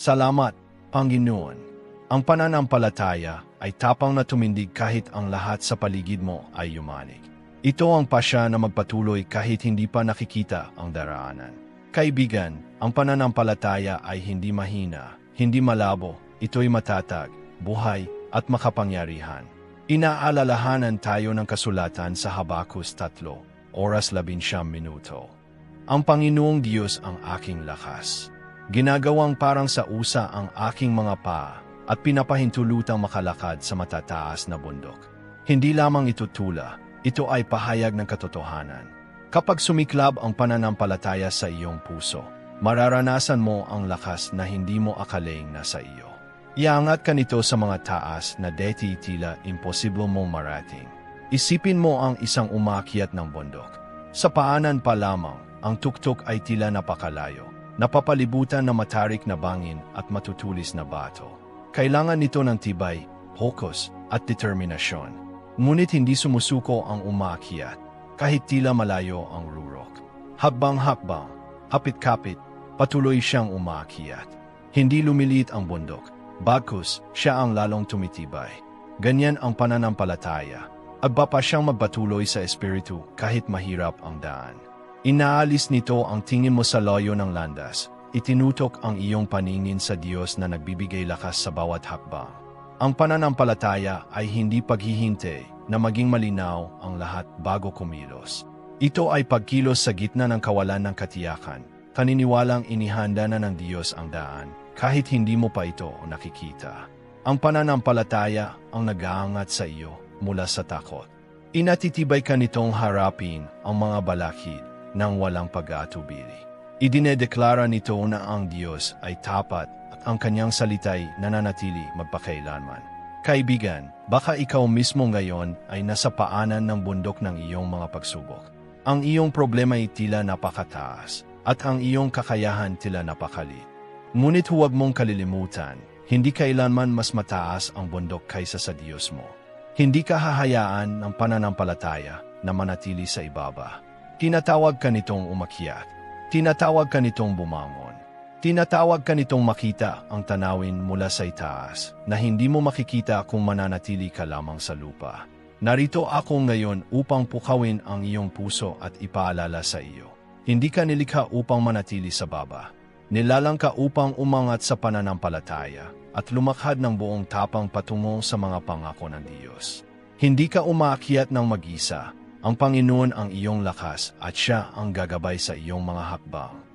Salamat, Panginoon. Ang pananampalataya ay tapang na tumindig kahit ang lahat sa paligid mo ay yumanig. Ito ang pasya na magpatuloy kahit hindi pa nakikita ang daraanan. Kaibigan, ang pananampalataya ay hindi mahina, hindi malabo, ito'y matatag, buhay, at makapangyarihan. Inaalalahanan tayo ng kasulatan sa Habakus 3, oras 11 minuto. Ang Panginoong Diyos ang aking lakas. Ginagawang parang sa usa ang aking mga paa at pinapahintulutang makalakad sa matataas na bundok. Hindi lamang ito tula, ito ay pahayag ng katotohanan. Kapag sumiklab ang pananampalataya sa iyong puso, mararanasan mo ang lakas na hindi mo akaling nasa iyo. Iangat ka nito sa mga taas na deti tila imposible mong marating. Isipin mo ang isang umakyat ng bundok. Sa paanan pa lamang, ang tuktok ay tila napakalayo, napapalibutan ng matarik na bangin at matutulis na bato. Kailangan nito ng tibay, focus, at determinasyon. Ngunit hindi sumusuko ang umakyat, kahit tila malayo ang rurok. Hakbang-hakbang, kapit-kapit, patuloy siyang umakyat. Hindi lumilit ang bundok, bagkus siya ang lalong tumitibay. Ganyan ang pananampalataya. Agba pa siyang magpatuloy sa espiritu kahit mahirap ang daan. Inaalis nito ang tingin mo sa loyo ng landas, Itinutok ang iyong paningin sa Diyos na nagbibigay lakas sa bawat hakbang. Ang pananampalataya ay hindi paghihintay na maging malinaw ang lahat bago kumilos. Ito ay pagkilos sa gitna ng kawalan ng katiyakan, kaniniwalang inihanda na ng Diyos ang daan, kahit hindi mo pa ito nakikita. Ang pananampalataya ang nag-aangat sa iyo mula sa takot. Inatitibay ka nitong harapin ang mga balakid ng walang pag-aatubili. Idinedeklara nito na ang Diyos ay tapat at ang kanyang salita'y nananatili magpakailanman. Kaibigan, baka ikaw mismo ngayon ay nasa paanan ng bundok ng iyong mga pagsubok. Ang iyong problema ay tila napakataas at ang iyong kakayahan tila napakalit. Ngunit huwag mong kalilimutan, hindi kailanman mas mataas ang bundok kaysa sa Diyos mo. Hindi ka hahayaan ng pananampalataya na manatili sa ibaba. Tinatawag ka nitong umakyat Tinatawag ka nitong bumangon. Tinatawag ka nitong makita ang tanawin mula sa itaas na hindi mo makikita kung mananatili ka lamang sa lupa. Narito ako ngayon upang pukawin ang iyong puso at ipaalala sa iyo. Hindi ka nilikha upang manatili sa baba. Nilalang ka upang umangat sa pananampalataya at lumakhad ng buong tapang patungo sa mga pangako ng Diyos. Hindi ka umaakyat ng mag-isa, ang Panginoon ang iyong lakas at siya ang gagabay sa iyong mga hakbang.